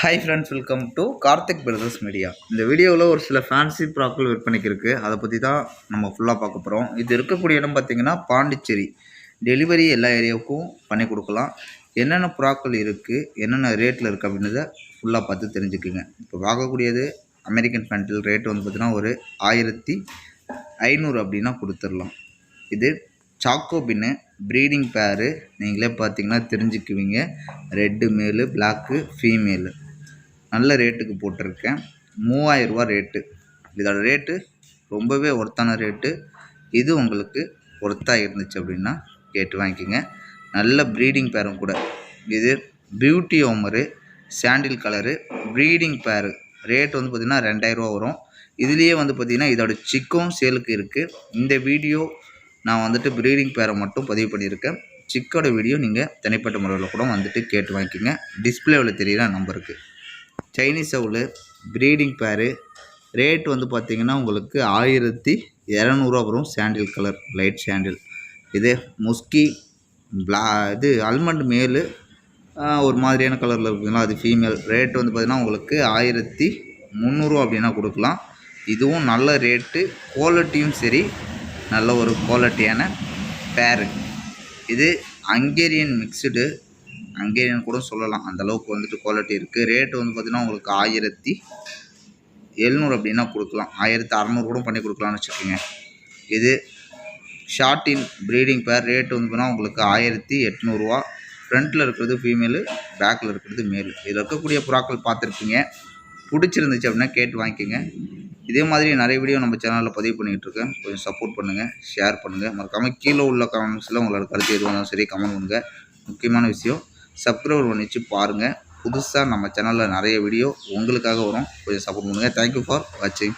Hi friends welcome to Karthik brothers media இந்த வீடியோவில் ஒரு சில ஃபேன்சி ப்ராக்கள் விற்பனைக்கு இருக்குது அதை பற்றி தான் நம்ம ஃபுல்லாக பார்க்க போகிறோம் இது இருக்கக்கூடிய இடம் பார்த்திங்கன்னா பாண்டிச்சேரி. டெலிவரி எல்லா ஏரியாவுக்கும் பண்ணி கொடுக்கலாம். என்னென்ன ப்ராக்கள் இருக்குது என்னென்ன ரேட்டில் இருக்குது அப்படின்றத ஃபுல்லாக பார்த்து தெரிஞ்சுக்குங்க. இப்போ பார்க்கக்கூடியது அமெரிக்கன் ஃபேண்டில் ரேட் வந்து பார்த்திங்கன்னா ஒரு ஆயிரத்தி ஐநூறு அப்படின்னா கொடுத்துடலாம். இது சாக்கோ பின்னு ப்ரீடிங் பேரு நீங்களே பார்த்தீங்கன்னா தெரிஞ்சுக்குவீங்க. ரெட்டு மேலு பிளாக்கு ஃபீமேலு நல்ல ரேட்டுக்கு போட்டிருக்கேன். மூவாயிரரூவா ரேட்டு இதோட ரேட்டு ரொம்பவே ஒர்த்தான ரேட்டு இது உங்களுக்கு ஒர்த்தாக இருந்துச்சு அப்படின்னா கேட்டு வாங்கிக்கோங்க. நல்ல ப்ரீடிங் பேரும் கூட. இது பியூட்டி ஓமரு சாண்டில் கலரு ப்ரீடிங் பேரு ரேட் வந்து பார்த்திங்கன்னா ரெண்டாயிரரூவா வரும். இதுலேயே வந்து பார்த்திங்கன்னா இதோட சிக்கும் சேலுக்கு இருக்குது இந்த வீடியோ நான் வந்துட்டு ப்ரீடிங் பேரை மட்டும் பதிவு பண்ணியிருக்கேன். சிக்கோட வீடியோ நீங்கள் தனிப்பட்ட முறையில் கூட வந்துட்டு கேட்டு வாங்கிக்கோங்க. டிஸ்பிளேவில் தெரியுற நம்பருக்கு சைனீஸ் சவுலு ப்ரீடிங் பேரு ரேட் வந்து பார்த்திங்கன்னா உங்களுக்கு ஆயிரத்தி இரநூறுவா வரும். சாண்டில் கலர் லைட் சாண்டில் இது முஸ்கி பிளா இது அல்மண்ட் மேலு ஒரு மாதிரியான கலரில் இருக்குதுங்களா? அது ஃபீமேல் ரேட் வந்து பார்த்திங்கன்னா உங்களுக்கு ஆயிரத்தி முந்நூறுரூவா அப்படின்னா கொடுக்கலாம். இதுவும் நல்ல ரேட்டு குவாலிட்டியும் சரி நல்ல ஒரு குவாலிட்டியான பேரு இது ஹங்கேரியன் மிக்சடு அங்கேயும் கூட சொல்லலாம். அந்த அளவுக்கு வந்துட்டு குவாலிட்டி இருக்குது ரேட்டு வந்து பார்த்திங்கன்னா உங்களுக்கு ஆயிரத்தி எழுநூறு அப்படின்னா கொடுக்கலாம். ஆயிரத்தி அறநூறு கூட பண்ணி கொடுக்கலாம்னு வச்சுக்கோங்க. இது ஷார்ட்டின் ப்ரீடிங் பேர் ரேட் வந்து பார்த்தீங்கன்னா உங்களுக்கு ஆயிரத்தி எட்நூறுரூவா ஃப்ரண்ட்டில் இருக்கிறது ஃபீமேலு பேக்கில் இருக்கிறது மேலு இதில் இருக்கக்கூடிய புறாக்கள் பார்த்துருப்பீங்க. பிடிச்சிருந்துச்சு அப்படின்னா கேட்டு வாங்கிக்கோங்க. இதே மாதிரி நிறைய வீடியோ நம்ம சேனலில் பதிவு பண்ணிகிட்டு இருக்கேன். கொஞ்சம் சப்போர்ட் பண்ணுங்கள் ஷேர் பண்ணுங்கள் மறக்காமல் கீழே உள்ள கமெண்ட்ஸில் உங்களோட கருத்து எதுவும் இருந்தாலும் சரி கமெண்ட் பண்ணுங்கள் முக்கியமான விஷயம் சப்ஸ்கிரைபர் பண்ணிச்சு பாருங்கள் புதுசாக நம்ம சேனலில் நிறைய வீடியோ உங்களுக்காக வரும். கொஞ்சம் சப்போர்ட் பண்ணுங்கள் தேங்க்யூ ஃபார் வாட்சிங்